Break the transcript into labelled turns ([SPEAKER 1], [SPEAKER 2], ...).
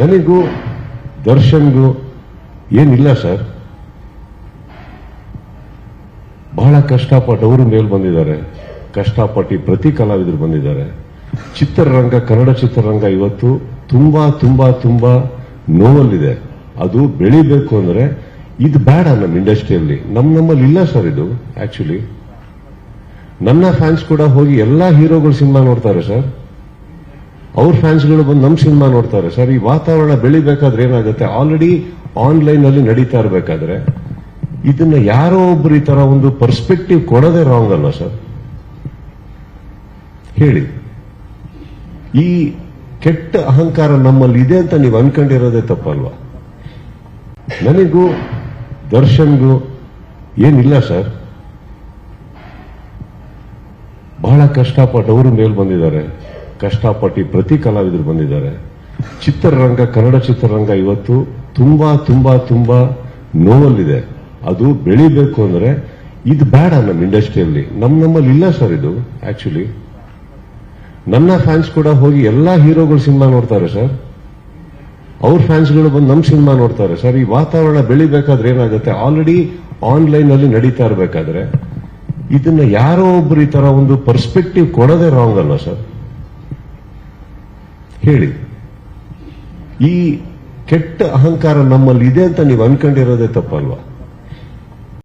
[SPEAKER 1] ನನಗೂ, ದರ್ಶನ್ಗೂ ಏನಿಲ್ಲ ಸರ್. ಬಹಳ ಕಷ್ಟಪಟ್ಟು ಅವರು ಮೇಲ್ ಬಂದಿದ್ದಾರೆ. ಕಷ್ಟಪಟ್ಟು ಪ್ರತಿ ಕಲಾವಿದರು ಬಂದಿದ್ದಾರೆ. ಚಿತ್ರರಂಗ, ಕನ್ನಡ ಚಿತ್ರರಂಗ ಇವತ್ತು ತುಂಬಾ ತುಂಬಾ ತುಂಬಾ ನೋವಲ್ಲಿದೆ. ಅದು ಬೆಳಿಬೇಕು ಅಂದ್ರೆ ಇದು ಬೇಡ ನಮ್ಮ ಇಂಡಸ್ಟ್ರಿಯಲ್ಲಿ. ನಮ್ ನಮ್ಮಲ್ಲಿ ಇಲ್ಲ ಸರ್ ಇದು ಆಕ್ಚುಲಿ ನನ್ನ ಫ್ಯಾನ್ಸ್ ಕೂಡ ಹೋಗಿ ಎಲ್ಲಾ ಹೀರೋಗಳು ಸಿನಿಮಾ ನೋಡ್ತಾರೆ ಸರ್. ಅವ್ರ ಫ್ಯಾನ್ಸ್ಗಳು ಬಂದು ನಮ್ಮ ಸಿನಿಮಾ ನೋಡ್ತಾರೆ. ಸರ್ ಈ ವಾತಾವರಣ ಬೆಳಿಬೇಕಾದ್ರೆ ಏನಾಗುತ್ತೆ? ಆಲ್ರೆಡಿ ಆನ್ಲೈನ್ ಅಲ್ಲಿ ನಡೀತಾ ಇರಬೇಕಾದ್ರೆ, ಇದನ್ನ ಯಾರೋ ಒಬ್ರು ಈ ತರ ಒಂದು ಪರ್ಸ್ಪೆಕ್ಟಿವ್ ಕೊಡೋದೇ ರಾಂಗ್ ಅಲ್ಲ ಸರ್? ಹೇಳಿ. ಈ ಕೆಟ್ಟ ಅಹಂಕಾರ ನಮ್ಮಲ್ಲಿ ಇದೆ ಅಂತ ನೀವು ಅನ್ಕೊಂಡಿರೋದೇ ತಪ್ಪಲ್ವಾ? ನನಗೂ, ದರ್ಶನ್ಗೂ ಏನಿಲ್ಲ ಸರ್. ಬಹಳ ಕಷ್ಟಪಟ್ಟು ಅವರು ಮೇಲ್ ಬಂದಿದ್ದಾರೆ. ಕಷ್ಟಪಟ್ಟು ಪ್ರತಿ ಕಲಾವಿದರು ಬಂದಿದ್ದಾರೆ. ಚಿತ್ರರಂಗ, ಕನ್ನಡ ಚಿತ್ರರಂಗ ಇವತ್ತು ತುಂಬಾ ತುಂಬಾ ತುಂಬಾ ನೋವಲ್ಲಿದೆ. ಅದು ಬೆಳಿಬೇಕು ಅಂದ್ರೆ ಇದು ಬೇಡ ನಮ್ಮ ಇಂಡಸ್ಟ್ರಿಯಲ್ಲಿ. ನಮ್ಮ ನಮ್ಮಲ್ಲಿ ಇಲ್ಲ ಸರ್ ಇದು ಆಕ್ಚುಲಿ ನನ್ನ ಫ್ಯಾನ್ಸ್ ಕೂಡ ಹೋಗಿ ಎಲ್ಲಾ ಹೀರೋಗಳು ಸಿನಿಮಾ ನೋಡ್ತಾರೆ ಸರ್. ಅವ್ರ ಫ್ಯಾನ್ಸ್ಗಳು ಬಂದು ನಮ್ಮ ಸಿನಿಮಾ ನೋಡ್ತಾರೆ ಸರ್. ಈ ವಾತಾವರಣ ಬೆಳಿಬೇಕಾದ್ರೆ ಏನಾಗುತ್ತೆ? ಆಲ್ರೆಡಿ ಆನ್ಲೈನ್ ಅಲ್ಲಿ ನಡೀತಾ ಇರಬೇಕಾದ್ರೆ, ಇದನ್ನ ಯಾರೋ ಒಬ್ಬರು ಈ ತರ ಒಂದು ಪರ್ಸ್ಪೆಕ್ಟಿವ್ ಕೊಡೋದೇ ರಾಂಗ್ ಅಲ್ಲ ಸರ್? ಹೇಳಿ. ಈ ಕೆಟ್ಟ ಅಹಂಕಾರ ನಮ್ಮಲ್ಲಿ ಇದೆ ಅಂತ ನೀವು ಅನ್ಕೊಂಡಿರೋದೇ ತಪ್ಪಲ್ವಾ?